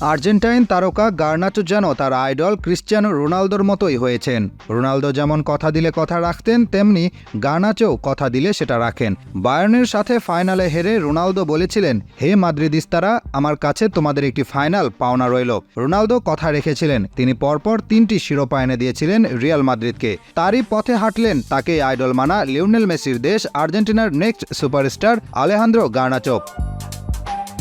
Argentine তারকা Garnacho যেন তার আইডল ক্রিশ্চিয়ানো রোনালদোর মতোই হয়েছেন। রোনালদো যেমন কথা দিলে কথা রাখতেন, তেমনি গার্নাচো কথা দিলে সেটা রাখেন। বায়ার্নের সাথে ফাইনালে হেরে রোনালদো বলেছিলেন, হে মাদ্রিদিস্তারা, আমার কাছে তোমাদের একটি ফাইনাল পাওনা রইল। রোনালদো কথা রেখেছিলেন, তিনি পরপর তিনটি শিরোপা এনে দিয়েছিলেন রিয়াল মাদ্রিদকে। তারই পথে হাঁটলেন তাকে আইডল মানা লিওনেল মেসির দেশ আর্জেন্টিনার নেক্সট সুপারস্টার আলেহান্দ্রো গার্নাচো।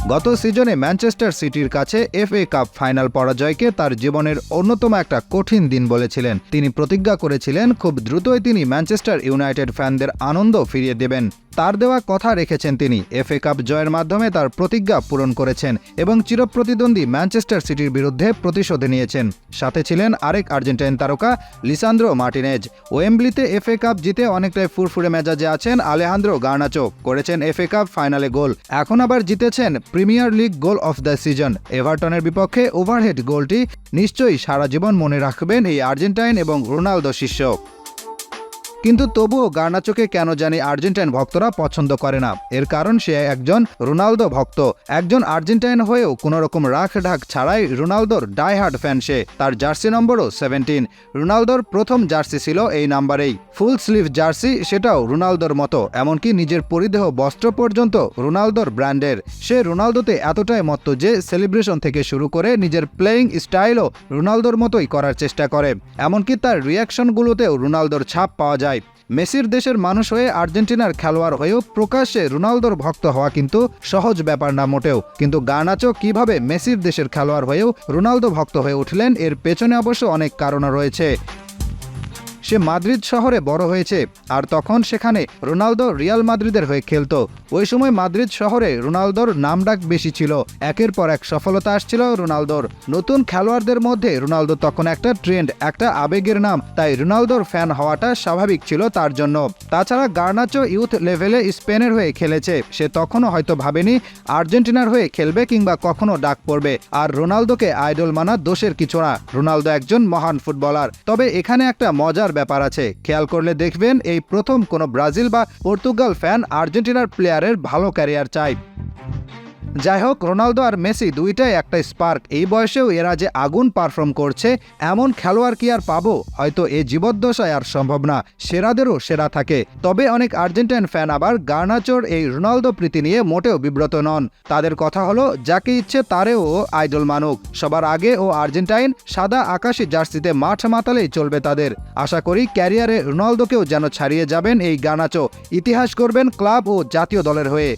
গত সিজনে ম্যানচেস্টার সিটির কাছে এফ এ কাপ ফাইনাল পরাজয়কে তার জীবনের অন্যতম একটা কঠিন দিন বলেছিলেন। তিনি প্রতিজ্ঞা করেছিলেন, খুব দ্রুতই তিনি ম্যানচেস্টার ইউনাইটেড ফ্যানদের আনন্দ ফিরিয়ে দেবেন। তার দেওয়া কথা রেখেছেন তিনি। এফএ কাপ জয়ের মাধ্যমে তার প্রতিজ্ঞা পূরণ করেছেন এবং চিরপ্রতিদ্বন্দ্বী ম্যানচেস্টার সিটির বিরুদ্ধে প্রতিশোধ নিয়েছেন। সাথে ছিলেন আরেক আর্জেন্টাইন তারকা লিসান্দ্রো মার্টিনেজ। ওয়েম্বলিতে এফএ কাপ জিতে অনেকটাই ফুরফুরে মেজাজে আছেন আলেহান্দ্রো গার্নাচো। করেছেন এফএ কাপ ফাইনালে গোল। এখন আবার জিতেছেন premier league goal of the season. এভারটনের বিপক্ষে ওভারহেড গোলটি নিশ্চয়ই সারা জীবন মনে রাখবেন এই আর্জেন্টাইন এবং রোনালদো শিষ্য। কিন্তু তবুও গার্নাচোকে কেন জানি আর্জেন্টাইন ভক্তরা পছন্দ করে না। এর কারণ সে একজন রোনালদো ভক্ত। একজন আর্জেন্টাইন হয়েও কোনো রকম রাখ ঢাক ছাড়াই রোনালদোর ডাইহার্ড ফ্যান সে। তার জার্সি নম্বরও সেভেন্টিন। রোনালদোর প্রথম জার্সি ছিল এই নাম্বারেই। ফুল স্লিভ জার্সি সেটাও রোনালদোর মতো, এমনকি নিজের পরিদেহ বস্ত্র পর্যন্ত রোনালদোর ব্র্যান্ডের। সে রোনালদোতে এতটাই মত্ত যে সেলিব্রেশন থেকে শুরু করে নিজের প্লেয়িং স্টাইলও রোনালদোর মতোই করার চেষ্টা করে। এমনকি তার রিয়াকশনগুলোতেও রোনালদোর ছাপ পাওয়া যায়। মেসির দেশের মানুষ হয়ে আর্জেন্টিনার খেলোয়াড় হয়েও প্রকাশ্যে রোনালদোর ভক্ত হওয়া কিন্তু সহজ ব্যাপার না মোটেও। কিন্তু গানাচো কীভাবে মেসির দেশের খেলোয়াড় হয়েও রোনালদো ভক্ত হয়ে উঠলেন, এর পেছনে অবশ্য অনেক কারণও রয়েছে। সে মাদ্রিদ শহরে বড় হয়েছে, আর তখন সেখানে রোনালদো রিয়াল মাদ্রিদের হয়ে খেলতো। ওই সময় মাদ্রিদ শহরে রোনালদোর নামডাক বেশি ছিল। একের পর এক সফলতা আসছিল রোনালদোর। নতুন খেলোয়াড়দের মধ্যে রোনালদো তখন একটা ট্রেন্ড, একটা আবেগের নাম। তাই রোনালদোর ফ্যান হওয়াটা স্বাভাবিক ছিল তার জন্য। তাছাড়া গার্নাচো ইউথ লেভেলে স্পেনের হয়ে খেলেছে। সে তখনও হয়তো ভাবেনি আর্জেন্টিনার হয়ে খেলবে কিংবা কখনো ডাক পড়বে। আর রোনালদোকে আইডল মানা দোষের কিছু না। রোনালদো একজন মহান ফুটবলার। তবে এখানে একটা মজার ব্যাপার আছে। খেয়াল করলে দেখবেন এই প্রথম কোনো ব্রাজিল বা পর্তুগাল ফ্যান আর্জেন্টিনার প্লেয়ারের ভালো ক্যারিয়ার চায় যাই হোক রোনালদো আর মেসি দুইটাই একটা স্পার্ক। এই বয়সেও এরা যে আগুন পারফর্ম করছে, এমন খেলোয়াড় কি আর পাবো? হয়তো এ জীবদ্দশায় আর সম্ভব না। সেরাদেরও সেরা থাকে। তবে অনেক আর্জেন্টাইন ফ্যান আবার গার্নাচোর এই রোনালদো প্রীতি নিয়ে মোটেও বিব্রত নন। তাদের কথা হলো, যাকে ইচ্ছে তারেও আইডল মানুক। সবার আগে ও আর্জেন্টাইন সাদা আকাশি জার্সিতে মাঠ মাতালেই চলবে তাদের। আশা করি ক্যারিয়ারে রোনালদোকেও যেন ছাড়িয়ে যাবেন এই গানাচো ইতিহাস করবেন ক্লাব ও জাতীয় দলের হয়ে।